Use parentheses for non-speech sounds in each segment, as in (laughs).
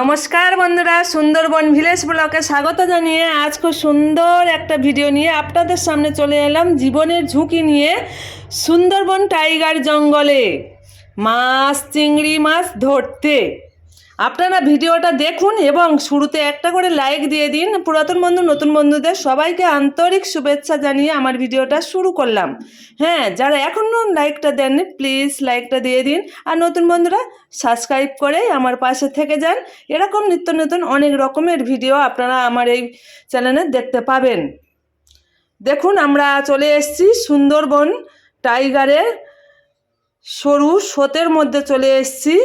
নমস্কার বন্ধুরা, সুন্দরবন ভিলেজ ব্লকে স্বাগত জানিয়ে আজ খুব সুন্দর একটা ভিডিও নিয়ে আপনাদের সামনে চলে এলাম জীবনের ঝুঁকি নিয়ে সুন্দরবন টাইগার জঙ্গলে। মাছ, চিংড়ি মাছ ধরতে। আপনারা ভিডিওটা দেখুন এবং শুরুতে একটা করে লাইক দিয়ে দিন। পুরাতন বন্ধু, নতুন বন্ধুদের সবাইকে আন্তরিক শুভেচ্ছা জানিয়ে আমার ভিডিওটা শুরু করলাম। হ্যাঁ যারা এখনও লাইকটা দেননি প্লিজ লাইকটা দিয়ে দিন। আর নতুন বন্ধুরা সাবস্ক্রাইব করে আমার পাশে থেকে যান। এরকম নিত্য নতুন অনেক রকমের ভিডিও আপনারা আমার এই চ্যানেলে দেখতে পাবেন। দেখুন, আমরা চলে এসেছি সুন্দরবন টাইগারের সরু স্রোতের মধ্যে চলে এসেছি।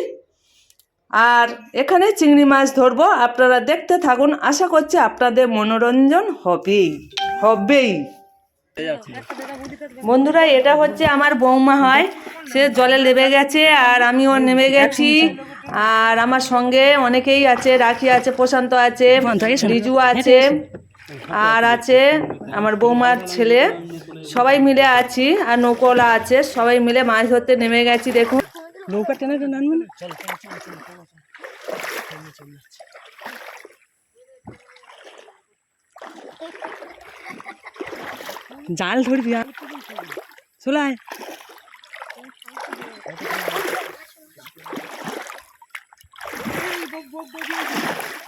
আর এখানে চিংড়ি মাছ ধরবো। আপনারা দেখতে থাকুন। আশা করছি আপনাদের মনোরঞ্জন হবেই। হবেই। বন্ধুরা, এটা হচ্ছে আমার বৌমা হয়। সে জলে নেমে গেছে আর আমিও নেমে গেছি। আর আমার সঙ্গে অনেকেই আছে, রাখি আছে, প্রশান্ত আছে, রিজু আছে আর আছে আমার বৌমার ছেলে। সবাই মিলে আছি আর নৌকোলা আছে। সবাই মিলে মাছ ধরতে নেমে গেছি, দেখুন। নৌকা টেনে টেনে আনবে না জাল ধরবি আর চলে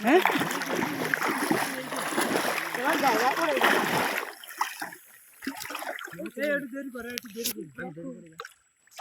হ্যাঁ কিছু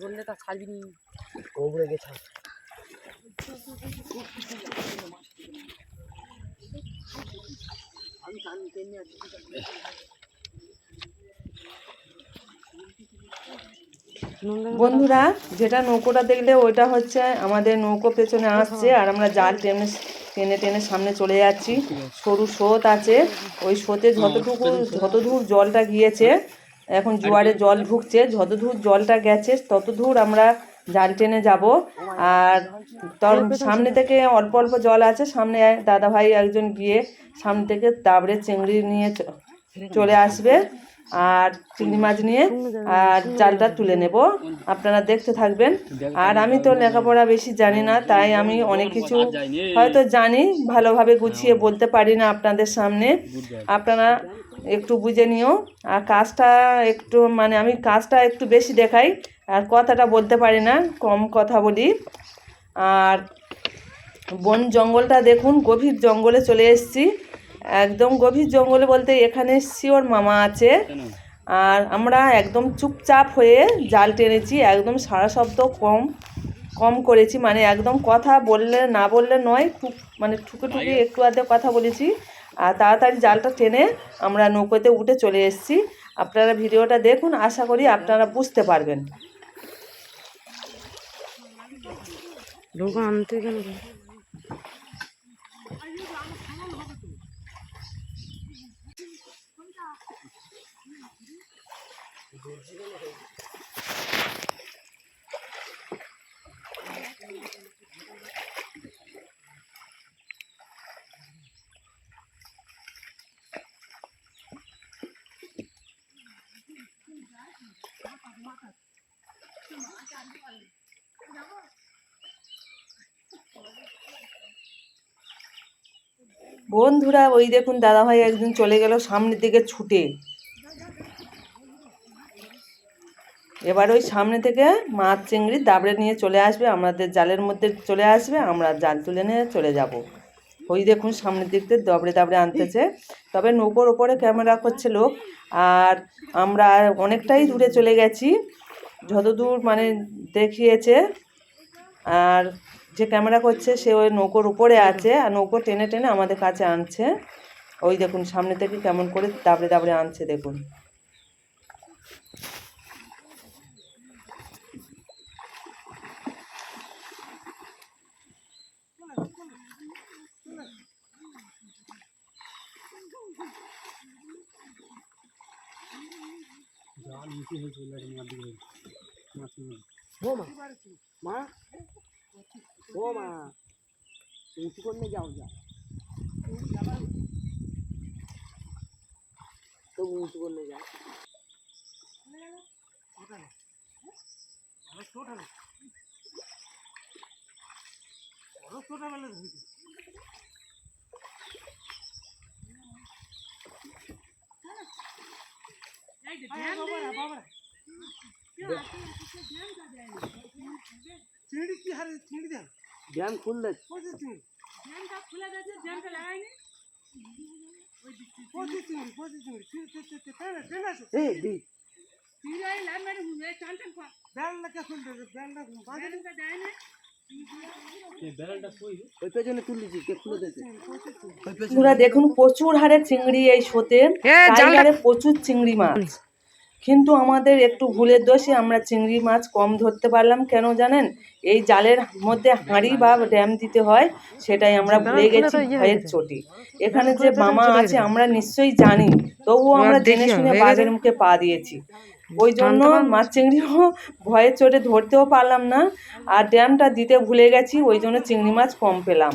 বললে তা ছাড়বি নি ওপরে গেছে বন্ধুরা, যেটা নৌকোটা দেখলে, ওইটা হচ্ছে আমাদের নৌকো পেছনে আসছে, আর আমরা জাল টেনে টেনে টেনে সামনে চলে যাচ্ছি। সরু স্রোত আছে, ওই স্রোতে যতটুকু, যতদূর জলটা গিয়েছে, এখন জোয়ারে জল ঢুকছে, যতদূর জলটা গেছে, ততদূর আমরা জাল টেনে যাব। আর তোর সামনে থেকে অল্প অল্প জল আছে, সামনে দাদা ভাই একজন গিয়ে সামনে থেকে তারপরে চিংড়ি নিয়ে চলে আসবে আর চিংড়ি মাছ নিয়ে আর জালটা তুলে নেব। আপনারা দেখতে থাকবেন। আর আমি তো লেখাপড়া বেশি জানি না, তাই আমি অনেক কিছু হয়তো জানি, ভালোভাবে গুছিয়ে বলতে পারি না আপনাদের সামনে। আপনারা একটু বুঝে নিও। আর কাজটা একটু মানে আমি কাজটা একটু বেশি দেখাই আর কথাটা বলতে পারি না কম কথা বলি। আর বন জঙ্গলটা দেখুন গভীর জঙ্গলে চলে এসেছি। একদম গভীর জঙ্গলে বলতে এখানে শিওর মামা আছে। আর আমরা একদম চুপচাপ হয়ে জাল টেনেছি একদম সারা শব্দ কম কম করেছি। মানে একদম কথা বললে না বললে নয় টুক মানে ঠুকে ঠুকে একটু আধে কথা বলেছি। আর তাড়াতাড়ি জালটা টেনে আমরা নৌকোতে উঠে চলে এসেছি। আপনারা ভিডিওটা দেখুন, আশা করি আপনারা বুঝতে পারবেন। বন্ধুরা, ওই দেখুন দাদাভাই একদিন চলে গেল সামনের দিকে ছুটে। এবার ওই সামনে থেকে মাছ চিংড়ি দাবড়ে নিয়ে চলে আসবে, আমাদের জালের মধ্যে চলে আসবে, আমরা জাল তুলে নিয়ে চলে যাব। ওই দেখুন সামনের দিক থেকে দাবড়ে দাবড়ে আনতেছে। তবে নৌকোর ওপরে ক্যামেরা করছে লোক, আর আমরা অনেকটাই দূরে চলে গেছি, যতদূর মানে দেখিয়েছে। আর যে ক্যামেরা করছে সে ওই নৌকোর উপরে আছে আর নৌকো টেনে টেনে আমাদের কাছে আনছে। ওই দেখুন সামনে থেকে কেমন করে দাবড়ে দাবড়ে আনছে দেখুন। মা মা? ও মা উঁচু করে যাও যা তো উঁচু করে যাও জ্ঞান খুললে কে দেখুন প্রচুর হারে চিংড়ি এই টাইগারে প্রচুর চিংড়ি মাছ। কিন্তু আমাদের একটু ভুলের দোষে আমরা চিংড়ি মাছ কম ধরতে পারলাম কেন জানেন? এই জালের মধ্যে হাঁড়ি বা ড্যাম দিতে হয় সেটাই আমরা ভুলে গেছি ভয়ের চোটে। এখানে যে মামা আছে আমরা নিশ্চয়ই জানি তবুও আমরা জেনে শুনে বাঘের মুখে পা দিয়েছি। ওই জন্য মাছ চিংড়িও (laughs) ভয়ের চোটে ধরতেও পারলাম না আর ড্যামটা দিতে ভুলে গেছি ওই জন্য চিংড়ি মাছ কম পেলাম।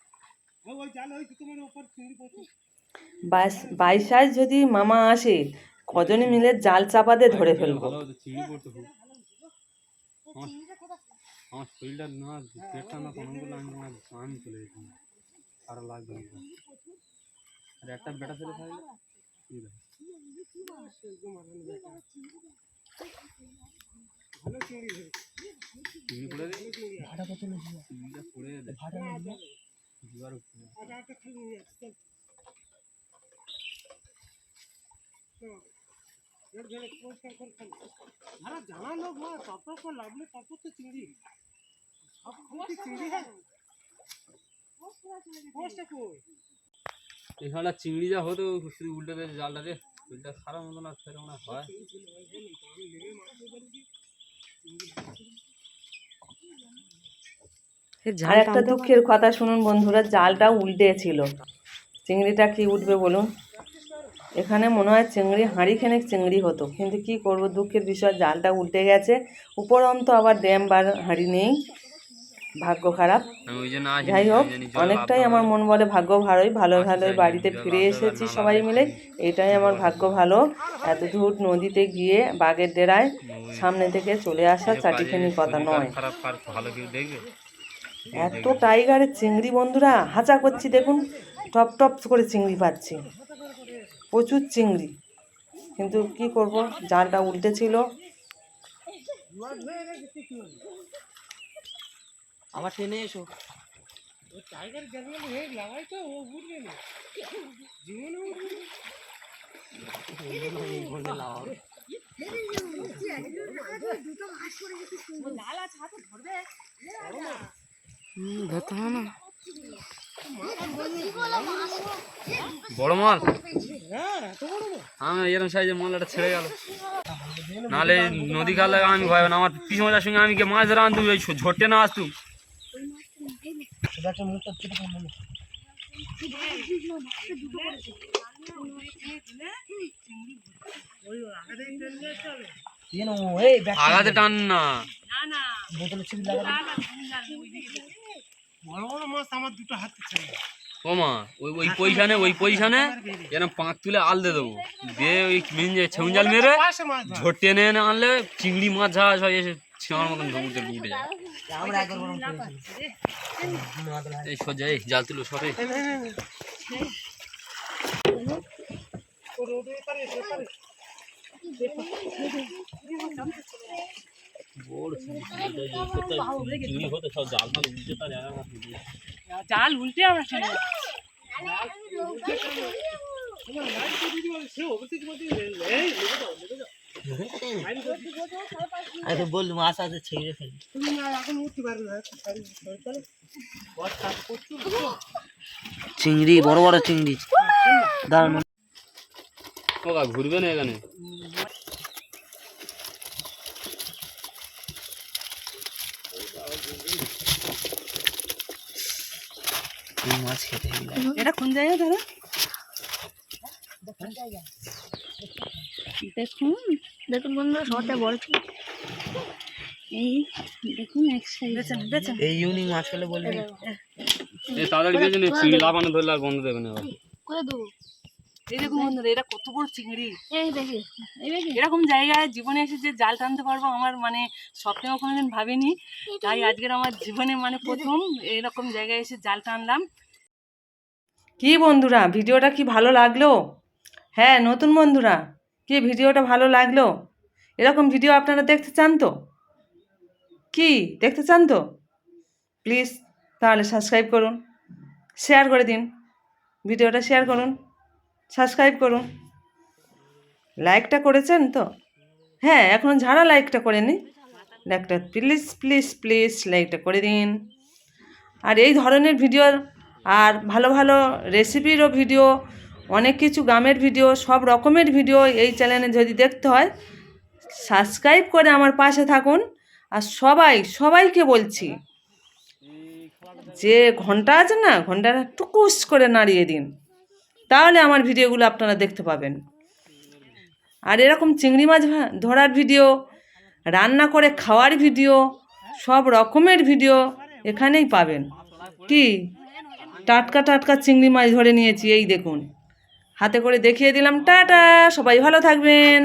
বাইশ বাইশাইজ যদি মামা আসে কজনে মিলে জাল চাপাতে ধরে ফেলব। ভালো হতো চিংড়ি আমার আমার শরীরটা না পেটটা না কেমন করলে আমি আমার আমি চলে যেতাম আরও লাগবে আর একটা বেটা ছেলে থাকলে? সুবিধা। চিংড়ি পড়ে দে চিংড়িটা পড়ে দে জোয়ার উপরে। এখানে চিংড়ি যা হতো, শুধু উল্টে দিয়ে জালটা রে শরীরটা খারাপ মতো না, সেরকম না হয় আর একটা দুঃখের কথা শুনুন বন্ধুরা জালটা উল্টে ছিল। চিংড়িটা কি উঠবে বলুন? এখানে মনে হয় চিংড়ি হাঁড়ি খানেক চিংড়ি হতো। কিন্তু কি করব দুঃখের বিষয় জালটা উল্টে গেছে। উপরন্ত আবার ড্যাম বা হাঁড়ি নেই। ভাগ্য খারাপ। যাই হোক অনেকটাই আমার মন বলে ভাগ্য ভালোই ভালো ভালোই বাড়িতে ফিরে এসেছি সবাই মিলে। এটাই আমার ভাগ্য ভালো। এত দূর নদীতে গিয়ে বাঘের ডেরায় সামনে থেকে চলে আসা চাটিখানি কথা নয়। এত টাইগারের চিংড়ি বন্ধুরা হাঁচা করছি দেখুন টপ টপ করে চিংড়ি পাচ্ছি প্রচুর চিংড়ি কিন্তু কি করব জালটা উল্টে ছিল আমার ট্রেনে এসো ধরতে হবে না বড় মাল? আমি এরকম সাইজের মালটা ছেড়ে গেল। নাহলে নদী খালে আমি ভয় না। আমার পিছু মজার সঙ্গে আমি গিয়ে মাছ ধরে আনতুম ওই ঝোটে না আসতুম আগাতে টান না। ওই ওই পয়সানে ওই পয়সানে যেন পাঁক তুলে আল দিয়ে দেবো। দিয়ে ওই মিঞ্জে ছেউজাল মেরে ঝোট টেনে এনে আনলে চিংড়ি মাছ যা সব এসে ছেঁড়ার মতন সমুদ্রে উঠে যায়। এই সোজা এই জাল তুলো সব জাল উল্টে আমরা মাছ আছে ছেড়ে ফেলি চিংড়ি বড় বড় চিংড়ি। দাঁড়ানো। ঘুরবে না এখানে? মাছ খেতে এটা কোন জায়গা দাদা দেখুন দেখুন বন্ধুরা শর্টে বড় ছিল। এই দেখুন এক বেছেন এই ইউনিক মাছ খেলে বলবি। এই তাড়াতাড়ি বেজে নে চিংড়ি লাফানো ধরলে আর বন্ধ দেবে না আবার করে দেবো? এই দেখুন বন্ধুরা এটা কত বড় চিংড়ি। এই দেখি এই দেখি। এরকম জায়গায় জীবনে এসে যে জাল টানতে পারব আমার মানে স্বপ্নেও কোনোদিন ভাবিনি। তাই আজকের আমার জীবনে মানে প্রথম এরকম জায়গায় এসে জাল টানলাম। কি বন্ধুরা ভিডিওটা কি ভালো লাগল? হ্যাঁ নতুন বন্ধুরা কি ভিডিওটা ভালো লাগল? এরকম ভিডিও আপনারা দেখতে চান তো? কি দেখতে চান তো? প্লিজ তাহলে সাবস্ক্রাইব করুন শেয়ার করে দিন ভিডিওটা শেয়ার করুন। সাবস্ক্রাইব করুন। লাইকটা করেছেন তো? হ্যাঁ এখন যারা লাইকটা করেনি লাইকটা প্লিজ প্লিজ প্লিজ লাইকটা করে দিন। আর এই ধরনের ভিডিও আর ভালো ভালো রেসিপিরও ভিডিও, অনেক কিছু গ্রামের ভিডিও, সব রকমের ভিডিও এই চ্যানেলে যদি দেখতে হয়, সাবস্ক্রাইব করে আমার পাশে থাকুন। আর সবাই, সবাইকে বলছি, যে ঘণ্টা আছে না, ঘন্টাটা টুকুস করে নাড়িয়ে দিন। তাহলে আমার ভিডিওগুলো আপনারা দেখতে পাবেন। আর এরকম চিংড়ি মাছ ধরার ভিডিও, রান্না করে খাওয়ার ভিডিও, সব রকমের ভিডিও এখানেই পাবেন। কি? টাটকা টাটকা চিংড়ি মাছ ধরে নিয়েছি, এই দেখুন। হাতে করে দেখিয়ে দিলাম। টাটা! সবাই ভালো থাকবেন।